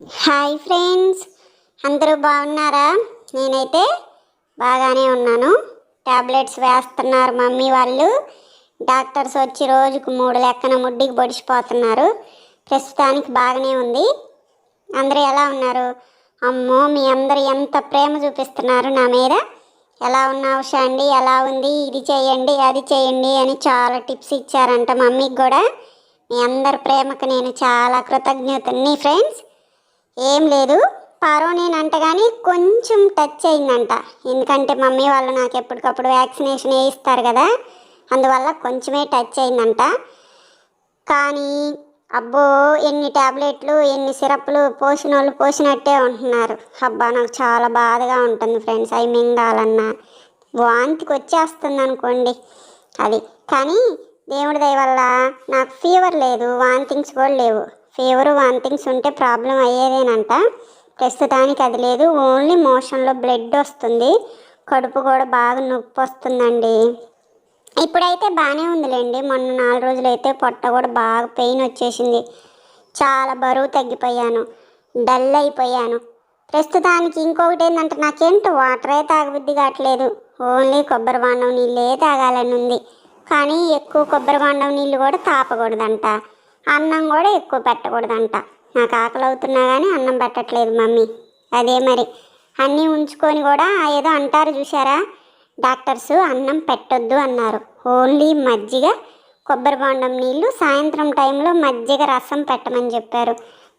Hi friends అందరూ బాగున్నారా? నేనైతే బాగానే ఉన్నాను. టాబ్లెట్స్ వేస్తున్నారు మమ్మీ వాళ్ళు. డాక్టర్స్ వచ్చి రోజుకు మూడు లెక్కన ముడ్డికి పొడిచిపోతున్నారు. ప్రస్తుతానికి బాగానే ఉంది. అందరూ ఎలా ఉన్నారు? అమ్మో మీ అందరు ఎంత ప్రేమ చూపిస్తున్నారు నా మీద. ఎలా ఉన్నావు షండి? ఎలా ఉంది? ఇది చేయండి అది చేయండి అని చాలా టిప్స్ ఇచ్చారంట మమ్మీకి కూడా. మీ అందరి ప్రేమకు నేను చాలా కృతజ్ఞతని ఫ్రెండ్స్. ఏం లేదు. పారో నేనంట కానీ కొంచెం టచ్ అయిందంట. ఎందుకంటే మమ్మీ వాళ్ళు నాకు ఎప్పటికప్పుడు వ్యాక్సినేషన్ వేయిస్తారు కదా. అందువల్ల కొంచెమే టచ్ అయిందంట. కానీ అబ్బో ఎన్ని టాబ్లెట్లు ఎన్ని సిరప్లు పోసిన వాళ్ళు పోసినట్టే ఉంటున్నారు. అబ్బా నాకు చాలా బాధగా ఉంటుంది ఫ్రెండ్స్. అవి మింగాలన్నా. వాంతికి వచ్చేస్తుంది అనుకోండి అది. కానీ దేవుడి దయ వల్ల నాకు ఫీవర్ లేదు. వాంతింగ్స్ కూడా లేవు. ఫీవర్ వాంతింగ్స్ ఉంటే ప్రాబ్లం అయ్యేదేనంట. ప్రస్తుతానికి అది లేదు. ఓన్లీ మోషన్లో బ్లడ్ వస్తుంది. కడుపు కూడా బాగా నొప్పి వస్తుందండి ఇప్పుడైతే బాగానే ఉందిలేండి. మొన్న నాలుగు రోజులైతే పొట్ట కూడా బాగా పెయిన్ వచ్చేసింది. చాలా బరువు తగ్గిపోయాను. డల్ అయిపోయాను. ప్రస్తుతానికి ఇంకొకటి ఏంటంటే నాకేంటో వాటరే తాగబుద్ధి కావట్లేదు. ఓన్లీ కొబ్బరి బాండం నీళ్ళే తాగాలని ఉంది. కానీ ఎక్కువ కొబ్బరి బాండం నీళ్ళు కూడా తాపకూడదంట. అన్నం కూడా ఎక్కువ పెట్టకూడదంట. నాకు ఆకలి అవుతున్నా కానీ అన్నం పెట్టట్లేదు మమ్మీ. అదే మరి. అన్నీ ఉంచుకొని కూడా ఏదో అంటారు చూసారా డాక్టర్స్ అన్నం పెట్టొద్దు అన్నారు. ఓన్లీ మజ్జిగ కొబ్బరి బాండం నీళ్ళు సాయంత్రం టైంలో మజ్జిగ రసం పెట్టమని చెప్పారు.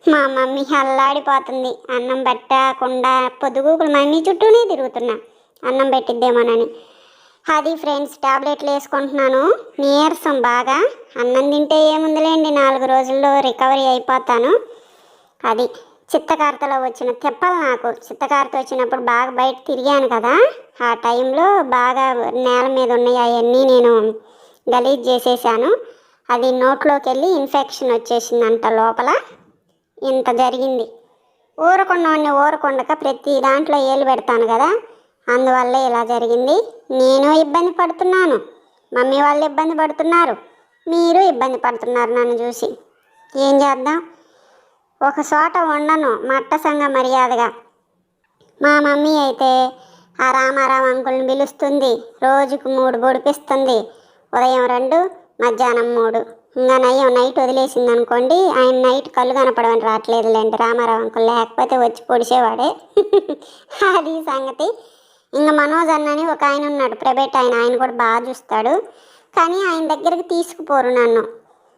మా మమ్మీ అల్లాడిపోతుంది. అన్నం పెట్టకుండా పొద్దుగూకులు మమ్మీ చుట్టూనే తిరుగుతున్నా. అన్నం పెట్టిద్దేమోనని. అది ఫ్రెండ్స్ టాబ్లెట్లు వేసుకుంటున్నాను. నీరసం బాగా. అన్నం తింటే ఏముందిలేండి నాలుగు రోజుల్లో రికవరీ అయిపోతాను. అది చిత్తకారతలో వచ్చిన తెప్పలు నాకు. చిత్తకారత వచ్చినప్పుడు బాగా బయట తిరిగాను కదా. ఆ టైంలో బాగా నేల మీద ఉన్నాయి అవన్నీ నేను గలీజ్ చేసేసాను. అది నోట్లోకి వెళ్ళి ఇన్ఫెక్షన్ వచ్చేసిందంట లోపల. ఇంత జరిగింది. ఊరకుండా ఊరకుండక ప్రతి దాంట్లో ఏలు పెడతాను కదా. అందువల్ల ఇలా జరిగింది. నేను ఇబ్బంది పడుతున్నాను. మమ్మీ వాళ్ళు ఇబ్బంది పడుతున్నారు. మీరు ఇబ్బంది పడుతున్నారు నన్ను చూసి. ఏం చేద్దాం? ఒక చోట ఉండను. మట్ట సంఘ మర్యాదగా. మా మమ్మీ అయితే ఆ రామారావు అంకుల్ని పిలుస్తుంది. రోజుకు మూడు పొడిపిస్తుంది. ఉదయం రెండు మధ్యాహ్నం మూడు. ఇంకా నయ్యం నైట్ వదిలేసింది అనుకోండి ఆయన నైట్ కళ్ళు కనపడమని రావట్లేదులేండి రామారావు అంకుల్. లేకపోతే వచ్చి పొడిచేవాడే. అది సంగతి. ఇంకా మనోజ్ అన్నని ఒక ఆయన ఉన్నాడు ప్రైవేట్ ఆయన ఆయన కూడా బాగా చూస్తాడు. కానీ ఆయన దగ్గరికి తీసుకుపోరు నన్ను.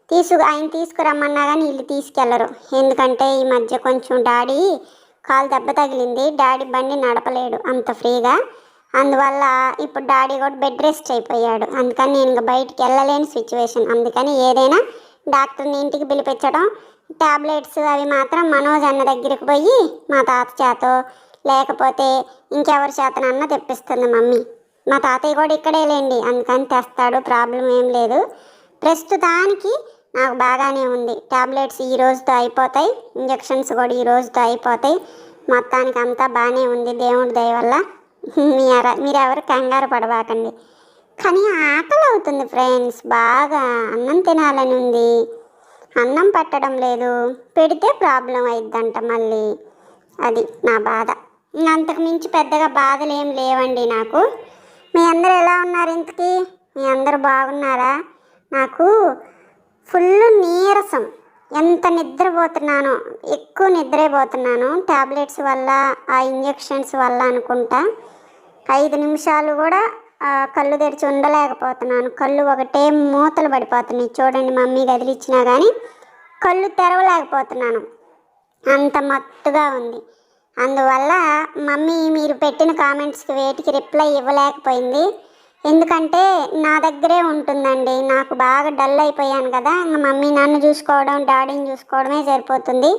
తీసుకు ఆయన తీసుకురమ్మన్నా కానీ వీళ్ళు తీసుకెళ్ళరు. ఎందుకంటే ఈ మధ్య కొంచెం డాడీ కాలు దెబ్బ తగిలింది డాడీ బండి నడపలేడు అంత ఫ్రీగా. అందువల్ల ఇప్పుడు డాడీ కూడా బెడ్ రెస్ట్ అయిపోయాడు. అందుకని నేను ఇంకా బయటికి వెళ్ళలేని సిచ్యువేషన్. అందుకని ఏదైనా డాక్టర్ని ఇంటికి పిలిపించడం టాబ్లెట్స్ అవి మాత్రం మనోజ్ అన్న దగ్గరికి పోయి మా తాత చేతో లేకపోతే ఇంకెవరి చేతనన్నా తెప్పిస్తుంది మమ్మీ. మా తాతయ్య కూడా ఇక్కడే లేండి అందుకని తెస్తాడు ప్రాబ్లం ఏం లేదు. ప్రస్తుతానికి నాకు బాగానే ఉంది. టాబ్లెట్స్ ఈ రోజుతో అయిపోతాయి ఇంజక్షన్స్ కూడా ఈ రోజుతో అయిపోతాయి. మొత్తానికి అంతా బాగానే ఉంది దేవుడి దయ వల్ల. మీరు మీరెవరు కంగారు పడబాకండి. కానీ ఆకలి అవుతుంది ఫ్రెండ్స్ బాగా అన్నం తినాలని ఉంది. అన్నం పట్టడం లేదు పెడితే ప్రాబ్లం అయిద్దంట మళ్ళీ. అది నా బాధ. అంతకుమించి పెద్దగా బాధలు ఏం లేవండి నాకు. మీ అందరు ఎలా ఉన్నారు ఇంతకీ? మీ అందరు బాగున్నారా? నాకు ఫుల్ నీరసం. ఎంత నిద్రపోతున్నానో ఎక్కువ నిద్రైపోతున్నాను. టాబ్లెట్స్ వల్ల ఆ ఇంజెక్షన్స్ వల్ల అనుకుంటా. ఐదు నిమిషాలు కూడా కళ్ళు తెరిచి ఉండలేకపోతున్నాను. కళ్ళు ఒకటే మూతలు పడిపోతున్నాయి. చూడండి మమ్మీ గదిలిచ్చినా కానీ కళ్ళు తెరవలేకపోతున్నాను. అంత మత్తుగా ఉంది. అందువల్ల మమ్మీ మీరు పెట్టిన కామెంట్స్కి వేటికి రిప్లై ఇవ్వలేకపోయింది. ఎందుకంటే నా దగ్గరే ఉంటుందండి. నాకు బాగా డల్ అయిపోయాను కదా. ఇంకా మమ్మీ నన్ను చూసుకోవడం డాడీని చూసుకోవడమే సరిపోతుంది.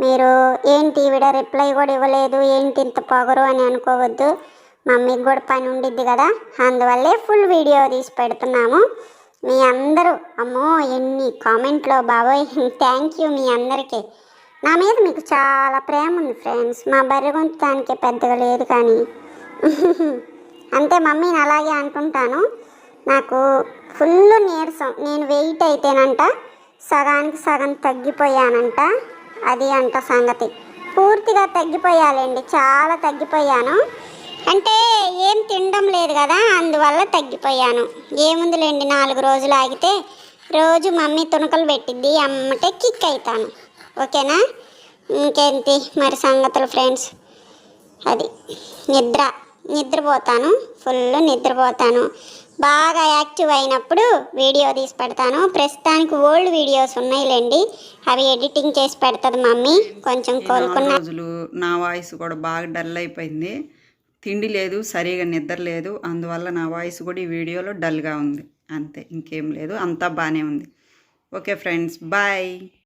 మీరు ఏంటి ఈవిడ రిప్లై కూడా ఇవ్వలేదు ఏంటి ఇంత పొగరు అని అనుకోవద్దు. మమ్మీకి కూడా పని ఉండిద్ది కదా. అందువల్లే ఫుల్ వీడియో తీసి పెడుతున్నాము. మీ అందరూ అమ్మో ఎన్ని కామెంట్లో బాబోయ్. థ్యాంక్ యూ మీ అందరికీ. నా మీద మీకు చాలా ప్రేమ ఉంది ఫ్రెండ్స్ మా బర్రె గొంతానికి పెద్దగా లేదు కానీ. అంతే మమ్మీని అలాగే అనుకుంటాను. నాకు ఫుల్ నీరసం. నేను వెయిట్ అయితేనంట సగానికి సగం తగ్గిపోయానంట. అది అంట సంగతి. పూర్తిగా తగ్గిపోయాలండి. చాలా తగ్గిపోయాను. అంటే ఏం తినడం లేదు కదా అందువల్ల తగ్గిపోయాను. ఏముందిలేండి నాలుగు రోజులు ఆగితే రోజు మమ్మీ తుణకలు పెట్టిద్ది అమ్మటే కిక్ అవుతాను ఓకేనా? ఇంకేంటి మరి సంగతులు ఫ్రెండ్స్? అది నిద్ర నిద్రపోతాను ఫుల్ నిద్రపోతాను. బాగా యాక్టివ్ అయినప్పుడు వీడియో తీసి పెడతాను. ప్రస్తుతానికి ఓల్డ్ వీడియోస్ ఉన్నాయిలేండి. అవి ఎడిటింగ్ చేసి పెడుతుంది మమ్మీ. కొంచెం కోలుకున్నా. రోజులు నా వాయిస్ కూడా బాగా డల్ అయిపోయింది. తిండి లేదు సరిగా నిద్ర లేదు. అందువల్ల నా వాయిస్ కూడా ఈ వీడియోలో డల్గా ఉంది. అంతే ఇంకేం లేదు. అంతా బాగానే ఉంది. Okay friends bye.